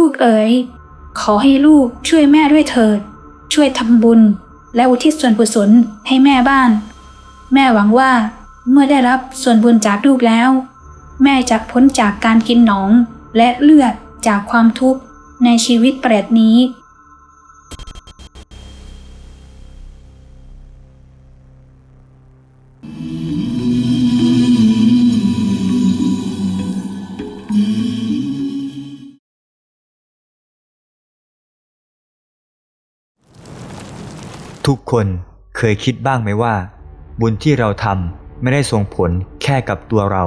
ลูกเอ๋ย ขอให้ลูกช่วยแม่ด้วยเถิด ช่วยทำบุญ และอุทิศส่วนกุศลให้แม่บ้าน แม่หวังว่าเมื่อได้รับส่วนบุญจากลูกแล้ว แม่จะพ้นจากการกินหนองและเลือดจากความทุกข์ในชีวิตเปรตนี้ ทุกคนเคยคิดบ้างไหมว่า บุญที่เราทำไม่ได้ส่งผลแค่กับตัวเรา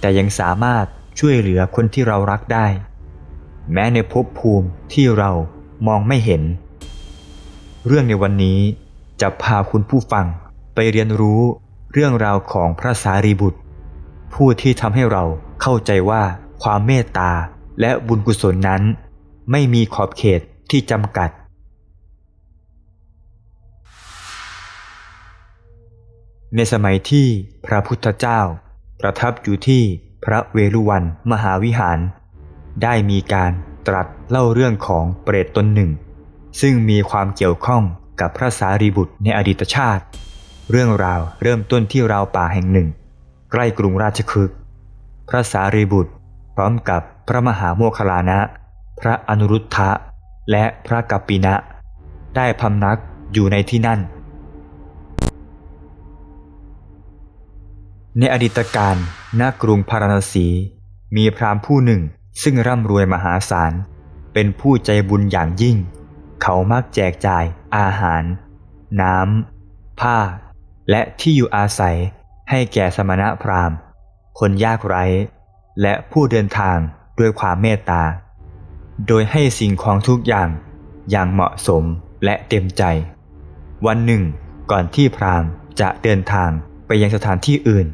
แต่ยังสามารถช่วยเหลือคนที่เรารักได้ แม้ในภพภูมิที่เรามองไม่เห็น เรื่องในวันนี้จะพาคุณผู้ฟังไปเรียนรู้เรื่องราวของพระสารีบุตร ผู้ที่ทำให้เราเข้าใจว่าความเมตตาและบุญกุศลนั้น ไม่มีขอบเขตที่จำกัด ในสมัยที่พระพุทธเจ้า ประทับอยู่ที่พระเวรุวันมหาวิหาร ได้มีการตรัสเล่าเรื่องของเปรตตนหนึ่ง ซึ่งมีความเกี่ยวข้องกับพระสารีบุตรในอดีตชาติ เรื่องราวเริ่มต้นที่ราวป่าแห่งหนึ่ง ใกล้กรุงราชคฤห์พระสารีบุตรพร้อมกับพระมหาโมคคลานะ พระอนุรุทธะ และพระกัปปินะ ได้พำนักอยู่ในที่นั่น ในอดีตการณกรุงพาราณสี มีพราหมณ์ผู้หนึ่งซึ่งร่ำรวยมหาศาล เป็นผู้ใจบุญอย่างยิ่ง เขามักแจกจ่ายอาหาร น้ำ ผ้า และที่อยู่อาศัยให้แก่สมณะพราหมณ์ คนยากไร้ และผู้เดินทางด้วยความเมตตา โดยให้สิ่งของทุกอย่างอย่างเหมาะสมและเต็มใจ วันหนึ่ง ก่อนที่พราหมณ์จะเดินทางไปยังสถานที่อื่น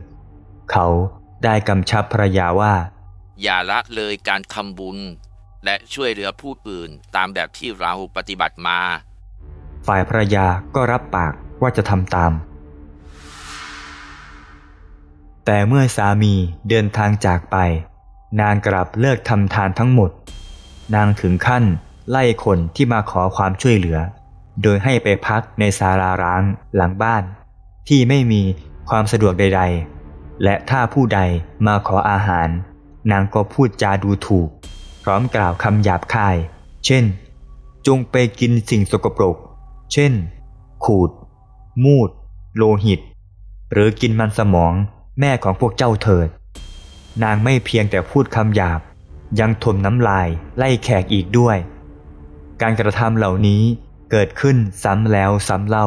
เขาได้กำชับภรรยาว่า อย่าละเลยการทำบุญ และช่วยเหลือผู้อื่นตามแบบที่เราปฏิบัติมา ฝ่ายภรรยาก็รับปากว่าจะทำตาม แต่เมื่อสามีเดินทางจากไป นางกลับเลิกทำทานทั้งหมด นางถึงขั้นไล่คนที่มาขอความช่วยเหลือ โดยให้ไปพักในศาลาร้างหลังบ้าน ที่ไม่มีความสะดวกใด ๆ และถ้าผู้ใดมาขออาหาร นางก็พูดจาดูถูก พร้อมกล่าวคำหยาบคาย เช่น จงไปกินสิ่งสกปรก เช่น ขูด มูด โลหิต หรือกินมันสมองแม่ของพวกเจ้าเถิด นางไม่เพียงแต่พูดคำหยาบ ยังถมน้ำลายไล่แขกอีกด้วย การกระทำเหล่านี้เกิดขึ้นซ้ำแล้วซ้ำเล่า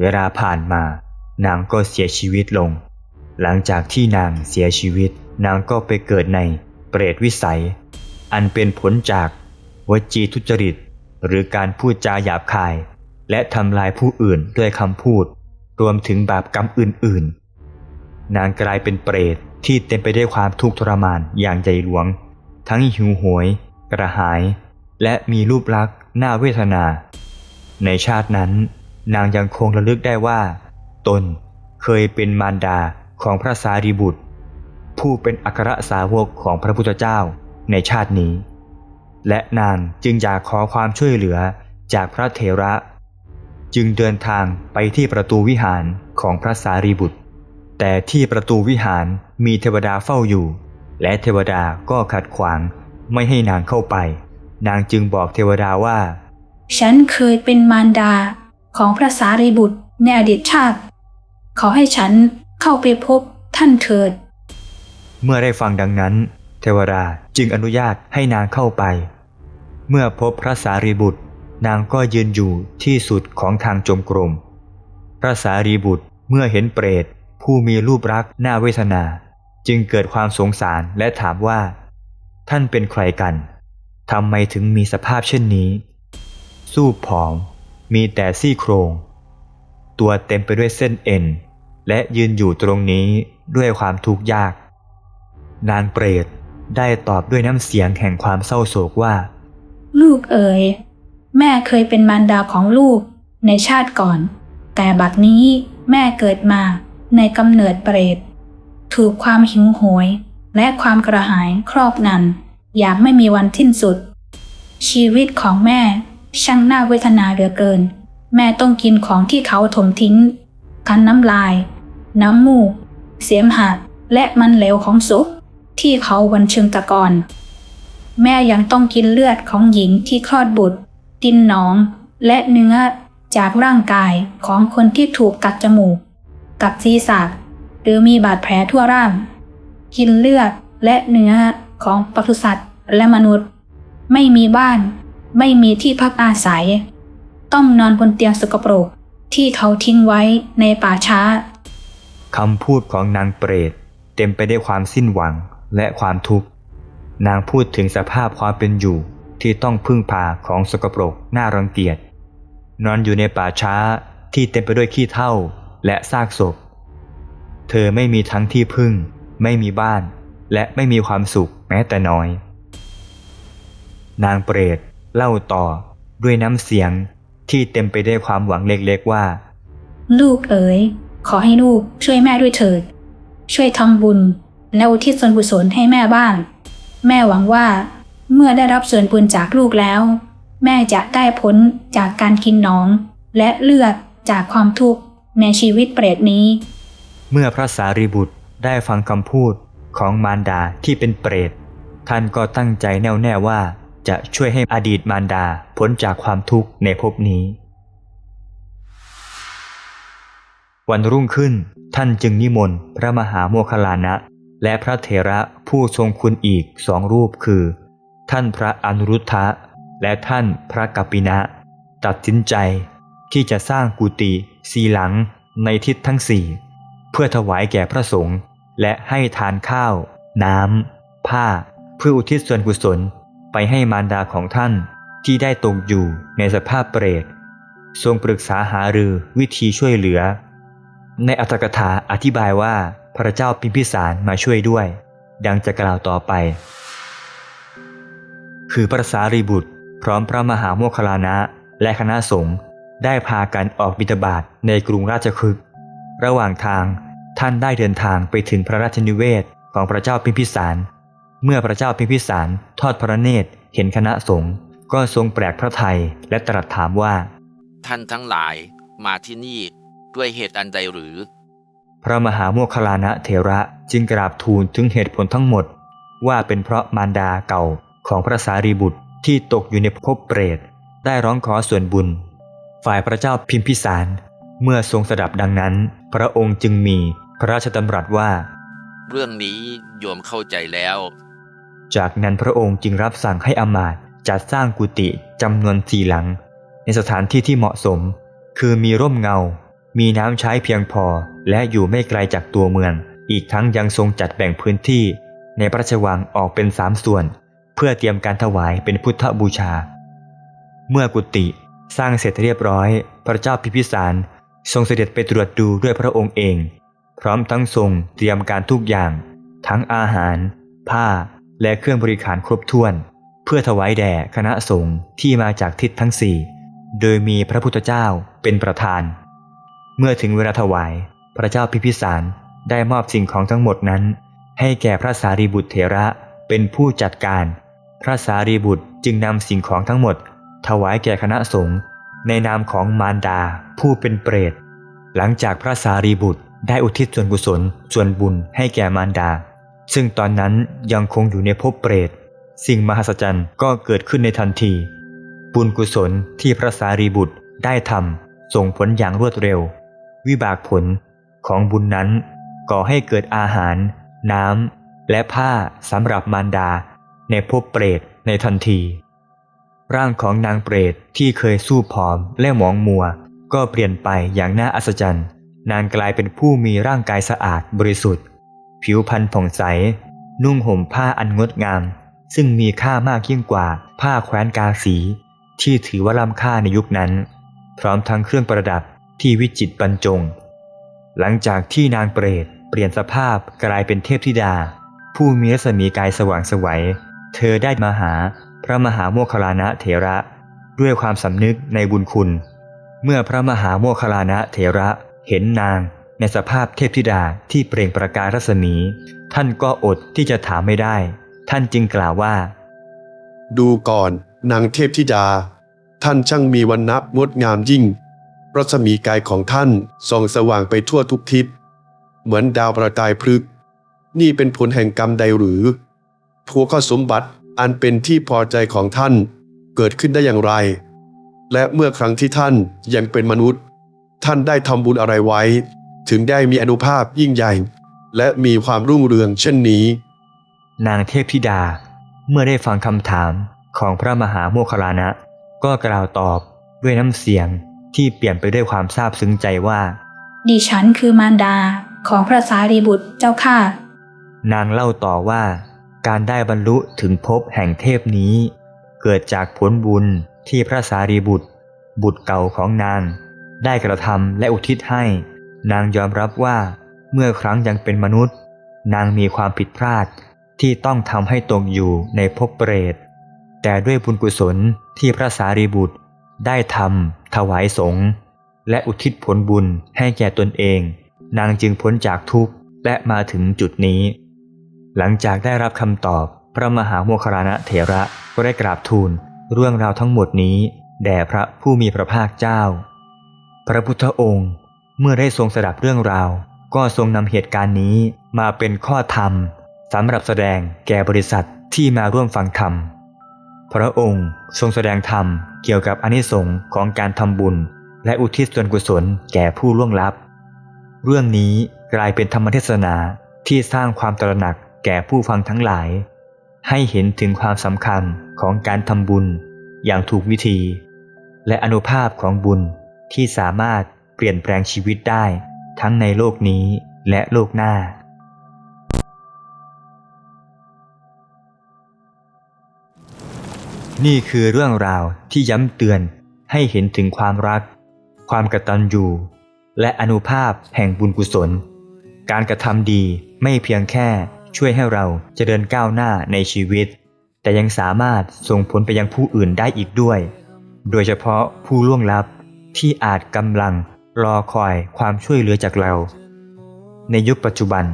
เวลาผ่านมา นางก็เสียชีวิตลง หลังจากที่นางเสียชีวิต นางก็ไปเกิดในเปรตวิสัย อันเป็นผลจากวจีทุจริต หรือการพูดจาหยาบคาย และทำลายผู้อื่นด้วยคำพูด รวมถึงบาปกรรมอื่นๆ นางกลายเป็นเปรตที่เต็มไปด้วยความทุกข์ทรมานอย่างใหญ่หลวง ทั้งหิวโหยกระหาย และมีรูปลักษณ์น่าเวทนา ในชาตินั้น นางยังคงระลึกได้ว่า ตนเคยเป็นมารดาของพระสารีบุตร ผู้เป็นอัครสาวกของพระพุทธเจ้าในชาตินี้ และนางจึงอยากขอความช่วยเหลือจากพระเถระ จึงเดินทางไปที่ประตูวิหารของพระสารีบุตร แต่ที่ประตูวิหารมีเทวดาเฝ้าอยู่ และเทวดาก็ขัดขวางไม่ให้นางเข้าไป นางจึงบอกเทวดาว่า ฉันเคยเป็นมารดาของพระสารีบุตรในอดีตชาติ ขอให้ฉันเข้าไปพบท่านเถิด เมื่อได้ฟังดังนั้น เทวดาจึงอนุญาตให้นางเข้าไป เมื่อพบพระสารีบุตร นางก็ยืนอยู่ที่สุดของทางจงกรม พระสารีบุตรเมื่อเห็นเปรต ผู้มีรูปรักษ์น่าเวทนา จึงเกิดความสงสารและถามว่า ท่านเป็นใครกันทำไมถึงมีสภาพเช่นนี้ สู้ผอม มีแต่ซี่โครง ตัวเต็มไปด้วยเส้นเอ็น และยืนอยู่ตรงนี้ด้วยความทุกข์ยาก นางเปรตได้ตอบด้วยน้ำเสียงแห่งความเศร้าโศกว่า ลูกเอ๋ยแม่เคยเป็นมารดาของลูกในชาติก่อน แต่บัดนี้แม่เกิดมาในกำเนิดเปรต ถูกความหิวโหย และความกระหายครอบงำอย่างไม่มีวันสิ้นสุด ชีวิตของแม่ช่างน่าเวทนาเหลือเกิน แม่ต้องกินของที่เขาถมทิ้งคันน้ำลาย น้ำมูก เสียมหัดและมันเหลวของสุกที่เขาวันเชิงตะกอนแม่ยังต้องกินเลือดของหญิงที่คลอดบุตร ดินหนอง และเนื้อจากร่างกายของคนที่ถูกกัดจมูก กับศีรษะหรือมีบาดแผลทั่วร่าง กินเลือดและเนื้อของปศุสัตว์และมนุษย์ ไม่มีบ้าน ไม่มีที่พักอาศัย ต้องนอนบนเตียงสกปรกที่เขาทิ้งไว้ในป่าช้า คำพูดของนางเปรตเต็มไปด้วยความสิ้นหวังและความทุกข์ นางพูดถึงสภาพความเป็นอยู่ที่ต้องพึ่งพาของสกปรกน่ารังเกียจ นอนอยู่ในป่าช้าที่เต็มไปด้วยขี้เถ้าและซากศพ เธอไม่มีทั้งที่พึ่ง ไม่มีบ้าน และไม่มีความสุขแม้แต่น้อย นางเปรตเล่าต่อด้วยน้ำเสียงที่เต็มไปด้วยความหวังเล็กๆว่า ลูกเอ๋ย ขอให้ลูกช่วยแม่ด้วยเถิด ช่วยทำบุญและอุทิศส่วนกุศลให้แม่บ้าง แม่หวังว่า เมื่อได้รับส่วนบุญจากลูกแล้ว แม่จะได้พ้นจากการกินหนอง และเลือดจากความทุกข์ในชีวิตเปรตนี้ เมื่อพระสารีบุตรได้ฟังคำพูดของมารดาที่เป็นเปรต ท่านก็ตั้งใจแน่วแน่ว่าจะช่วยให้อดีตมารดาพ้นจากความทุกข์ในภพนี้ วันรุ่งขึ้นท่านจึงนิมนต์พระมหาโมคคลลานะ และพระเถระผู้ทรงคุณอีกสองรูปคือ ท่านพระอนุรุทธะ และท่านพระกัปปินะ ตัดสินใจที่จะสร้างกุฏิสีหลังในทิศทั้งสี่ เพื่อถวายแก่พระสงฆ์และให้ทานข้าว น้ำ ผ้า เพื่ออุทิศส่วนกุศลไปให้มารดาของท่านที่ได้ตกอยู่ในสภาพเปรต ทรงปรึกษาหารือวิธีช่วยเหลือ ในอัตถกถาอธิบายว่าพระเจ้าพิมพิสารมาช่วยด้วย ดังจะกล่าวต่อไป คือพระสารีบุตร พร้อมพระมหาโมคคลานะและคณะสงฆ์ได้พากันออกบิณฑบาตในกรุงราชคฤห์ระหว่างทางท่านได้เดินทางไปถึงพระราชนิเวศของพระเจ้าพิมพิสาร เมื่อพระเจ้าพิมพิสารทอดพระเนตรเห็นคณะสงฆ์ก็ทรงแปลกพระไทยและตรัสถามว่า ท่านทั้งหลายมาที่นี่ ด้วยเหตุอันใดหรือ พระมหาโมคคลลานะเถระจึงกราบทูลถึงเหตุผลทั้งหมด ว่าเป็นเพราะมารดาเก่าของพระสารีบุตรที่ตกอยู่ในภพเปรตได้ร้องขอส่วนบุญ ฝ่ายพระเจ้าพิมพิสาร เมื่อทรงสดับดังนั้น พระองค์จึงมีพระราชดำรัสว่า เรื่องนี้โยมเข้าใจแล้ว จากนั้นพระองค์จึงรับสั่งให้อำมาตย์จัดสร้างกุฏิจำนวนสี่หลัง ในสถานที่ที่เหมาะสม คือมีร่มเงา มีน้ำใช้เพียงพอ และอยู่ไม่ไกลจากตัวเมือง อีกทั้งยังทรงจัดแบ่งพื้นที่ ในพระราชวังออกเป็นสามส่วน เพื่อเตรียมการถวายเป็นพุทธบูชา เมื่อกุฏิสร้างเสร็จเรียบร้อย พระเจ้าพิพิสารทรงเสด็จไปตรวจดูด้วยพระองค์เอง พร้อมทั้งทรงเตรียมการทุกอย่าง ทั้งอาหาร ผ้า และเครื่องบริการครบถ้วน เพื่อถวายแด่คณะสงฆ์ที่มาจากทิศทั้งสี่โดยมีพระพุทธเจ้าเป็นประธาน เมื่อถึงเวลาถวาย พระเจ้าพิพิสารได้มอบสิ่งของทั้งหมดนั้น ให้แก่พระสารีบุตรเถระเป็นผู้จัดการ พระสารีบุตรจึงนำสิ่งของทั้งหมด ถวายแก่คณะสงฆ์ในนามของมารดาผู้เป็นเปรต หลังจากพระสารีบุตรได้อุทิศส่วนกุศลส่วนบุญให้แก่มารดา ซึ่งตอนนั้นยังคงอยู่ในภพเปรต สิ่งมหัศจรรย์ก็เกิดขึ้นในทันที บุญกุศลที่พระสารีบุตรได้ทำส่งผลอย่างรวดเร็ว วิบากผลของบุญนั้นก่อให้เกิดอาหาร น้ำ และผ้าสำหรับมารดา ในภพเปรตในทันที ร่างของนางเปรตที่เคยสู้ผอมและหมองมัว ก็เปลี่ยนไปอย่างน่าอัศจรรย์ นางกลายเป็นผู้มีร่างกายสะอาดบริสุทธิ์ ผิวพรรณผ่องใส นุ่งห่มผ้าอันงดงาม ซึ่งมีค่ามากยิ่งกว่าผ้าแคว้นกาสี ที่ถือว่าล้ำค่าในยุคนั้น พร้อมทั้งเครื่องประดับ ที่วิจิตบรรจง หลังจากที่นางเปรตเปลี่ยนสภาพกลายเป็นเทพธิดา ผู้มีรัศมีกายสว่างสวัย เธอได้มาหาพระมหาโมคคลานะเถระ ด้วยความสำนึกในบุญคุณ เมื่อพระมหาโมคคลลานะเถระเห็นนางในสภาพเทพธิดาที่เปล่งประกายรัศมี ท่านก็อดที่จะถามไม่ได้ ท่านจึงกล่าวว่า ดูก่อนนางเทพธิดา ท่านช่างมีวันนับงดงามยิ่ง รัศมีกายของท่านส่องสว่างไปทั่วทุกทิศ เหมือนดาวประกายพฤกนี่เป็นผลแห่งกรรมใดหรือทัวข้อสมบัติอันเป็นที่พอใจของท่านเกิดขึ้นได้อย่างไร และเมื่อครั้งที่ท่านยังเป็นมนุษย์ ท่านได้ทำบุญอะไรไว้ ถึงได้มีอนุภาพยิ่งใหญ่ และมีความรุ่งเรืองเช่นนี้ นางเทพธิดา เมื่อได้ฟังคำถามของพระมหาโมคคลานะ ก็กล่าวตอบด้วยน้ำเสียง ที่เปลี่ยนไปด้วยความซาบซึ้งใจว่า ดิฉันคือมารดาของพระสารีบุตรเจ้าค่ะ นางเล่าต่อว่า การได้บรรลุถึงภพแห่งเทพนี้ เกิดจากผลบุญที่พระสารีบุตร บุตรเก่าของนาง ได้กระทำและอุทิศให้ นางยอมรับว่าเมื่อครั้งยังเป็นมนุษย์ นางมีความผิดพลาดที่ต้องทำให้ตกอยู่ในภพเปรตแต่ด้วยบุญกุศลที่พระสารีบุตรได้ทำ ถวายสงฆ์และอุทิศผลบุญให้แก่ตนเอง นางจึงพ้นจากทุกข์และมาถึงจุดนี้ หลังจากได้รับคำตอบ พระมหาโมคคลลานะเถระก็ได้กราบทูลเรื่องราวทั้งหมดนี้ แด่พระผู้มีพระภาคเจ้า พระพุทธองค์เมื่อได้ทรงสดับเรื่องราว ก็ทรงนำเหตุการณ์นี้มาเป็นข้อธรรมสำหรับแสดงแก่บริษัทที่มาร่วมฟังธรรม พระองค์ทรงแสดงธรรมเกี่ยวกับอนิสงส์ของการทำบุญ และอุทิศส่วนกุศลแก่ผู้ล่วงลับ เรื่องนี้กลายเป็นธรรมเทศนาที่สร้างความตระหนักแก่ผู้ฟังทั้งหลาย ให้เห็นถึงความสำคัญของการทำบุญอย่างถูกวิธี และอนุภาพของบุญที่สามารถเปลี่ยนแปลงชีวิตได้ทั้งในโลกนี้และโลกหน้า นี่คือเรื่องราวที่ย้ำเตือนให้เห็นถึงความรัก ความกตัญญูและอนุภาพแห่งบุญกุศล การกระทำดีไม่เพียงแค่ช่วยให้เราเจริญก้าวหน้าในชีวิต แต่ยังสามารถส่งผลไปยังผู้อื่นได้อีกด้วย โดยเฉพาะผู้ล่วงลับที่อาจกำลังรอคอยความช่วยเหลือจากเรา ในยุคปัจจุบัน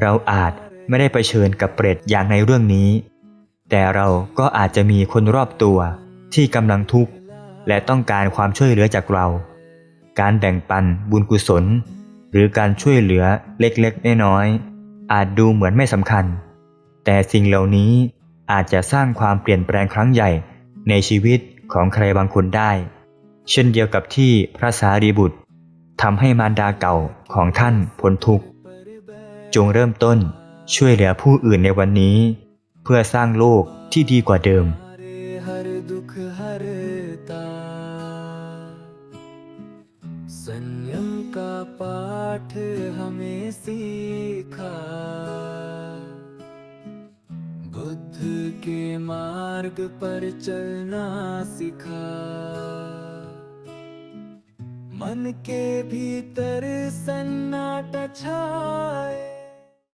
เราอาจไม่ได้เผชิญกับเปรตอย่างในเรื่องนี้ แต่เราก็อาจจะมีคนรอบตัวที่กำลังทุกข์ และต้องการความช่วยเหลือจากเรา การแบ่งปันบุญกุศล หรือการช่วยเหลือเล็กๆน้อยๆอาจดูเหมือนไม่สำคัญ แต่สิ่งเหล่านี้อาจจะสร้างความเปลี่ยนแปลงครั้งใหญ่ในชีวิตของใครบางคนได้ เช่นเดียวกับที่พระสารีบุตรทำให้มารดาเก่าของท่านพ้นทุกข์ จงเริ่มต้นช่วยเหลือผู้อื่นในวันนี้ พื่อสร้างโลกที่ดีกว่าเดิม हरे हर दुख हरता संयम का पाठ हमें सीखा बुद्ध के मार्ग पर चलना सिखा मन के भीतर सन्नाटा छाए